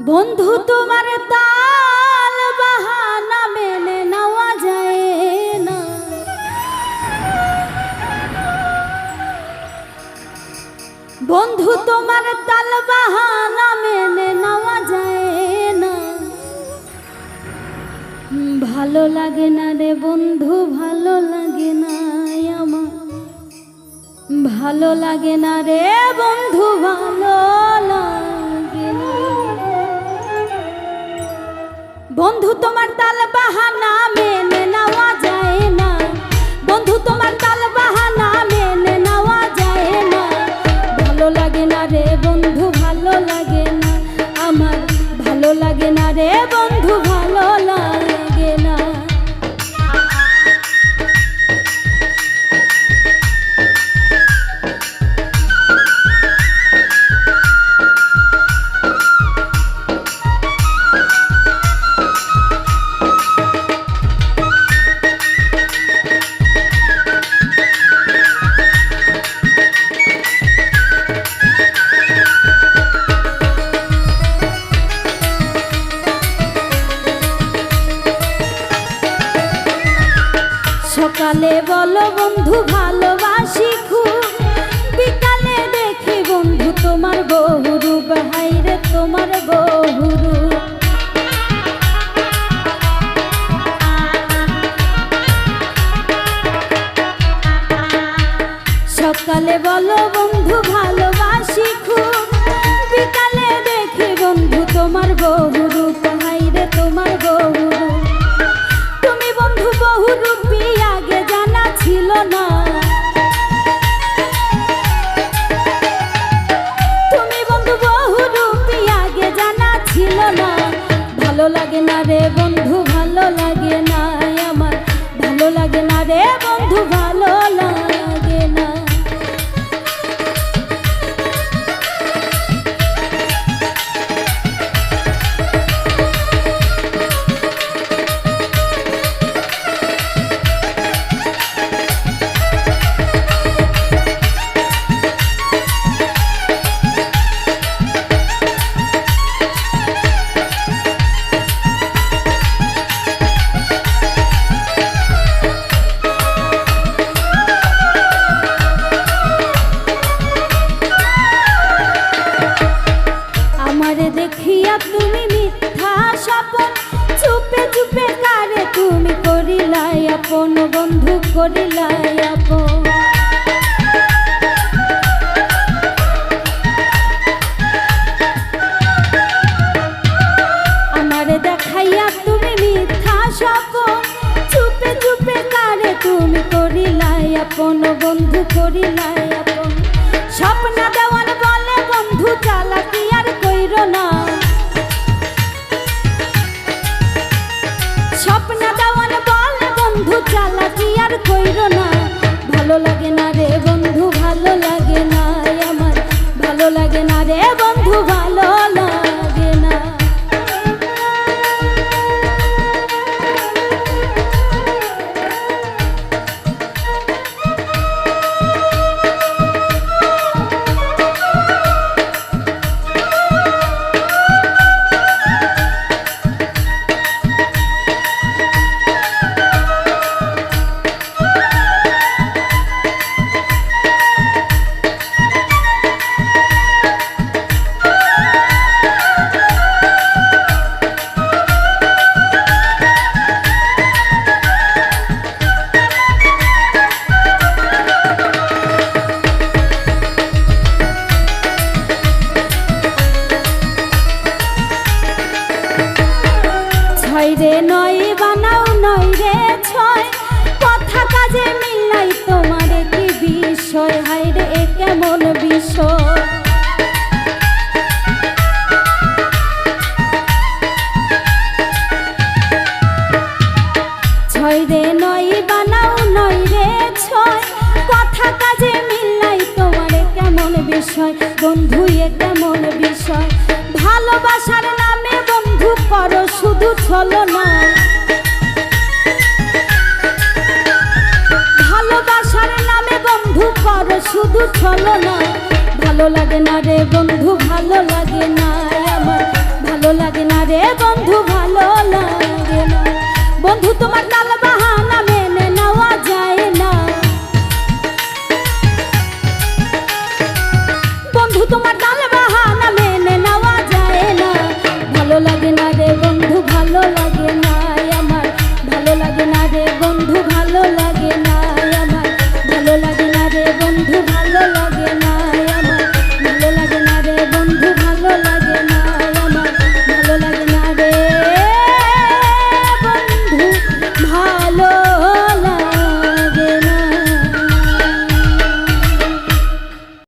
বন্ধু, তোমার তাল বাহানা মেনে নেওয়া যায় না। বন্ধু, তোমার তাল বাহানা মেনে নেওয়া যায় না। ভালো লাগে না রে বন্ধু, ভালো লাগে না আমার। ভালো লাগে না রে বন্ধু, ভালো লাগে বন্ধু, তোমার তাল বাহানা মেনে নেওয়া যায় না। বন্ধু, তোমার তাল বাহানা মেনে নেওয়া যায় না। ভালো লাগে না রে বন্ধু, ভালো লাগে না। আমার ভালো লাগে না রে বন্ধু, ভালো লাগে সকালে বলো বন্ধু, ভালোবাসি খুব। বিকালে দেখি বন্ধু, তোমার বহুরু হাইরে তোমার বহুরু সকালে বলো বন্ধু, ভালোবাসি খুব। বিকালে দেখি বন্ধু, তোমার বহুরু হাইরে তোমার বহুরু তুমি বন্ধু বহু রূপী, আগে জানা না। ভালো লাগে না রে বন্ধু, ভালো লাগে না আমার। ভালো লাগে না রে বন্ধু, ভালো কারে তুমি করিলাই আপন বন্ধু করিলাই আর কইর না, ভালো লাগে না রে বন্ধু, ভালো লাগে না আমার, ভালো লাগে না রে ছয় রে নয়, বানাও নয় রে ছয়। কথা কাজে মিলাই তোমারে কি বিষয়। হাই রে কেমন বিষয়? ছয় রে নয়, বানাও নয় রে ছয়। কথা কাজে মিলাই তোমারে কেমন বিষয়? বন্ধু কেমন শুধু ছলো না। ভালোবাসার নামে বন্ধু কর, শুধু ছলো না। ভালো লাগে না রে বন্ধু, ভালো লাগে না আমার। ভালো রে বন্ধু, ভালো লাগে না। বন্ধু, তোমার তাল না রে বন্ধু ভালো লাগে না।